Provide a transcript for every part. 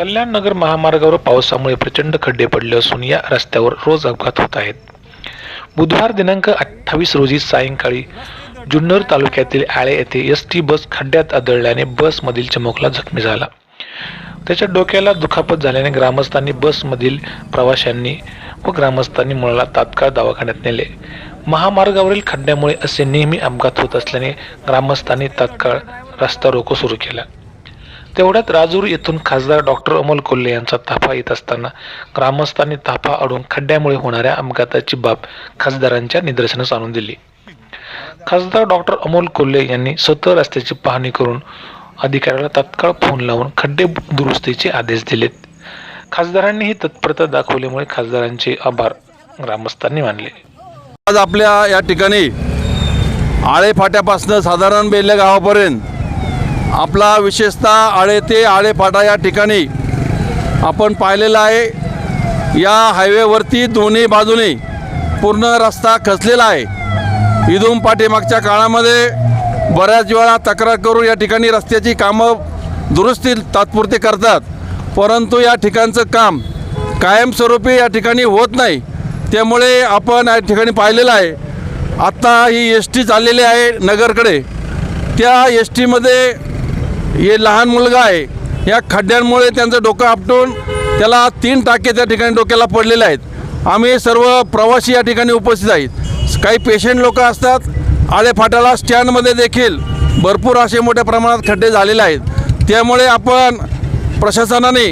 कल्याण नगर महामार्गावर पावसामुळे प्रचंड खड्डे पडले असून या रस्त्यावर रोज अपघात होत आहेत. बुधवार दिनांक अठ्ठावीस रोजी सायंकाळी जुन्नर तालुक्यातील आळे येथे एस टी बस खड्ड्यात आदळल्याने बसमधील चमकला जखमी झाला. त्याच्या डोक्याला दुखापत झाल्याने ग्रामस्थांनी बसमधील प्रवाशांनी व ग्रामस्थांनी मुलाला तात्काळ दवाखान्यात नेले. महामार्गावरील खड्ड्यामुळे असे नेहमी अपघात होत असल्याने ग्रामस्थांनी तात्काळ रस्ता रोको सुरू केला. तेवढ्यात राजूर येथून खासदार डॉक्टर अमोल कोल्हे यांचा ताफा येत असताना ग्रामस्थांनी ताफा अडून खड्ड्यामुळे होणाऱ्या अपघाताची बाब खासदारांच्या निदर्शनास आणून दिली. खासदार डॉक्टर अमोल कोल्हे यांनी स्वतः रस्त्याची पाहणी करून अधिकाऱ्याला तात्काळ फोन लावून खड्डे दुरुस्तीचे आदेश दिलेत. खासदारांनी ही तत्परता दाखवल्यामुळे खासदारांचे आभार ग्रामस्थांनी मानले. आज आपल्या या ठिकाणी आळे फाट्यापासनं साधारण बेल्या गावापर्यंत आपला विशेषतः आळे ते आळेफाटा या ठिकाणी आपण पाहिलेला आहे. या हायवेवरती दोन्ही बाजूने पूर्ण रस्ता खचलेला आहे. इथून पाठीमागच्या काळामध्ये बऱ्याच वेळा तक्रार करून या ठिकाणी रस्त्याची कामं दुरुस्ती तात्पुरते करतात. परंतु या ठिकाणचं काम कायमस्वरूपी या ठिकाणी होत नाही. त्यामुळे आपण या ठिकाणी पाहिलेलं आहे. आत्ता ही एस टी चाललेली आहे नगरकडे. त्या एस टीमध्ये हे लहान मुलगा आहे. या खड्ड्यांमुळे त्यांचं डोकं आपटून त्याला तीन टाके त्या ठिकाणी डोक्याला पडलेले आहेत. आम्ही सर्व प्रवासी या ठिकाणी उपस्थित आहेत. काही पेशंट लोक असतात. आळेफाट्याला स्टँडमध्ये देखील भरपूर असे मोठ्या प्रमाणात खड्डे झालेले आहेत. त्यामुळे आपण प्रशासनाने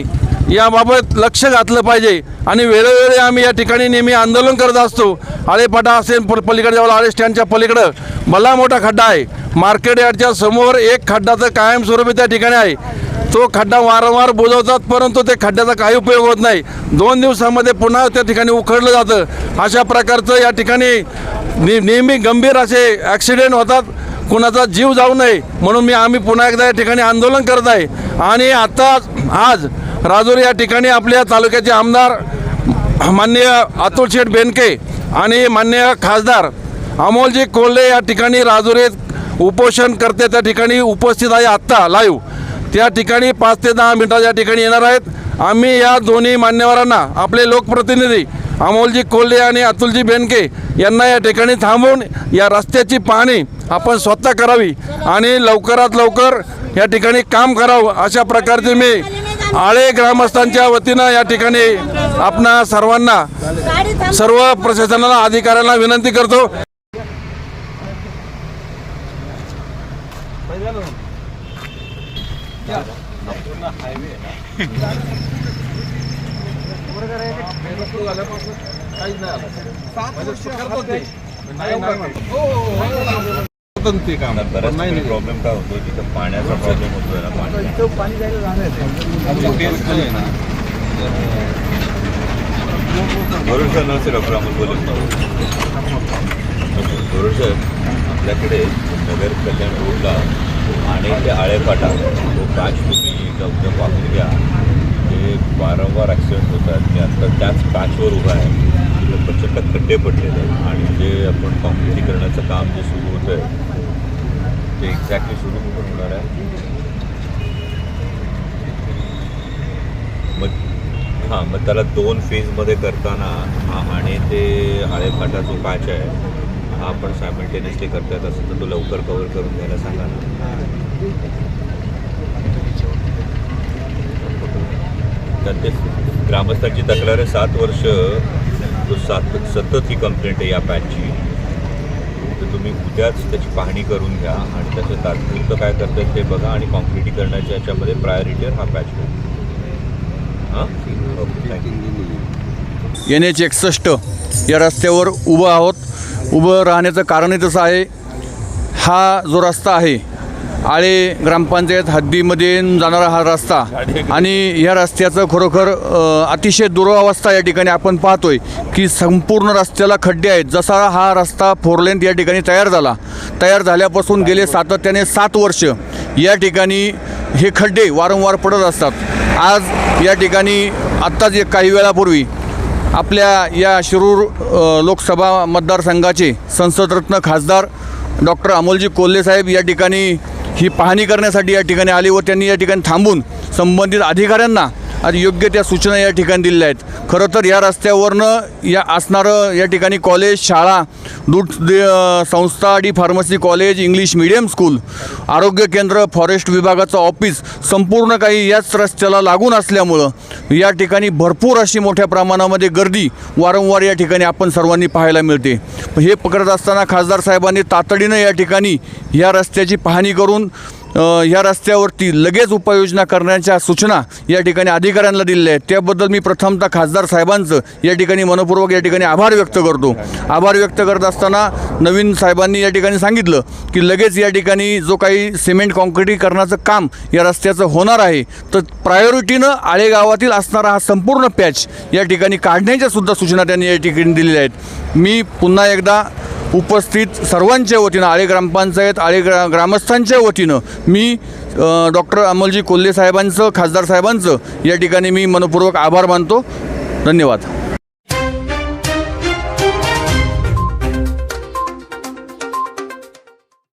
याबाबत लक्ष घातलं पाहिजे. आणि वेळोवेळी आम्ही या ठिकाणी नेहमी आंदोलन करत असतो. आळेपाटा असेल पलीकडे जवळ आळे स्टँडच्या पलीकडं. भला मोठा खड्डा आहे. मार्केट यार्डच्या समोर एक खड्डा तर कायमस्वरूपी त्या ठिकाणी आहे. तो खड्डा वारंवार बुजवतात परंतु ते खड्ड्याचा काही उपयोग होत नाही. दोन दिवसामध्ये पुन्हा त्या ठिकाणी उखडलं जातं. अशा प्रकारचं या ठिकाणी ने नेहमी गंभीर असे ॲक्सिडेंट होतात. कुणाचा जीव जाऊ नये म्हणून मी आम्ही पुन्हा एकदा या ठिकाणी आंदोलन करत आहे. आणि आता आज राजूर या ठिकाणी आपल्या तालुक्याचे आमदार माननीय अतुल शेठ बेनके आणि माननीय खासदार अमोलजी कोल्हे या ठिकाणी राजुरे उपोषण करते. त्या ठिकाणी उपस्थित आहे आत्ता लाईव्ह त्या ठिकाणी पाच ते दहा मिनटात या ठिकाणी येणार आहेत. आम्ही या दोन्ही मान्यवरांना आपले लोकप्रतिनिधी अमोलजी कोल्हे आणि अतुलजी बेनके यांना या ठिकाणी थांबवून या रस्त्याची पाहणी आपण स्वतः करावी आणि लवकरात लवकर या ठिकाणी काम करावं. अशा प्रकारचे मी आळे ग्रामस्थांच्या वतीनं या ठिकाणी आपणा सर्वांना सर्व प्रशासनाला अधिकाऱ्यांना विनंती करतो. बराच प्रॉब्लेम काय होतो तिथं पाण्याचा प्रॉब्लेम होतोय ना पाणी बरोबर सर नमस्ते डॉक्टर अमोल बोलत बरोबर सर आपल्याकडे नगर कल्याण रोडला आणि ते आळेपाटा तो काच तुम्ही हे घ्या ते वारंवार ॲक्सिडेंट होतात. मी आता त्याच काचवर उभा आहे. प्रचंड खड्डे पडलेले आहेत. आणि जे आपण काँक्रिटीकरणाचं काम जे सुरू होतं आहे ते एक्झॅक्टली सुरू कुठून होणार आहे? हां मग त्याला दोन फेजमध्ये करताना हा आणि ते आळेफाटा जो पॅच आहे हा आपण सायमल्टेनियसली करतात असं तर तो लवकर कवर करून घ्यायला सांगा ना. तर ते ग्रामस्थांची तक्रार आहे सात वर्ष तो सात सतत ही कंप्लेंट आहे या पॅचची तर तुम्ही उद्याच त्याची पाहणी करून घ्या आणि त्याचं तात्पुरतं काय करतात ते बघा आणि कॉन्क्रिटीकरणाच्या याच्यामध्ये प्रायोरिटीवर हा पॅच घ्या एन एच एकसष्ट या रस्त्यावर उभं आहोत. उभं राहण्याचं कारणही तसं आहे. हा जो रस्ता आहे आळे ग्रामपंचायत हद्दीमध्ये जाणारा हा रस्ता आणि ह्या रस्त्याचं खरोखर अतिशय दुरावस्था या ठिकाणी आपण पाहतोय की संपूर्ण रस्त्याला खड्डे आहेत. जसा हा रस्ता फोरलेन या ठिकाणी तयार झाला तयार झाल्यापासून गेले सातत्याने सात वर्ष या ठिकाणी हे खड्डे वारंवार पडत असतात. आज या ठिकाणी आत्ताच एक काही वेळापूर्वी आपल्या या शिरूर लोकसभा मतदारसंघाचे संसदरत्न खासदार डॉक्टर अमोलजी कोल्हे साहेब या ठिकाणी ही पाहणी करण्यासाठी या ठिकाणी आले व त्यांनी या ठिकाणी थांबून संबंधित अधिकाऱ्यांना आज योग्य त्या सूचना या ठिकाणी दिलेल्या आहेत. खरं तर या रस्त्यावरनं या असणारं या ठिकाणी कॉलेज शाळा दूध दे- संस्था D pharmacy college English medium school आरोग्य केंद्र फॉरेस्ट विभागाचं ऑफिस संपूर्ण काही याच रस्त्याला लागून असल्यामुळं या ठिकाणी भरपूर अशी मोठ्या प्रमाणामध्ये गर्दी वारंवार या ठिकाणी आपण सर्वांनी पाहायला मिळते. हे पकडत असताना खासदार साहेबांनी तातडीनं या ठिकाणी या रस्त्याची पाहणी करून ह्या रस्त्यावरती लगेच उपाययोजना करण्याच्या सूचना या ठिकाणी अधिकाऱ्यांना दिलेल्या आहेत. त्याबद्दल मी प्रथमतः खासदार साहेबांचं या ठिकाणी मनपूर्वक या ठिकाणी आभार व्यक्त करतो. आभार व्यक्त करत असताना नवीन साहेबांनी या ठिकाणी सांगितलं की लगेच या ठिकाणी जो काही सिमेंट कॉन्क्रिटीकरणाचं काम या रस्त्याचं होणार आहे तर प्रायोरिटीनं आळेगावातील असणारा हा संपूर्ण पॅच या ठिकाणी काढण्याच्या सुद्धा सूचना त्यांनी या ठिकाणी दिलेल्या आहेत. मी पुन्हा एकदा उपस्थित सर्वांच्या वतीनं आळे ग्रामपंचायत आळे ग्रा ग्रामस्थांच्या वतीनं मी डॉक्टर अमोलजी कोल्हे साहेबांचं खासदार साहेबांचं या ठिकाणी मी मनपूर्वक आभार मानतो. धन्यवाद.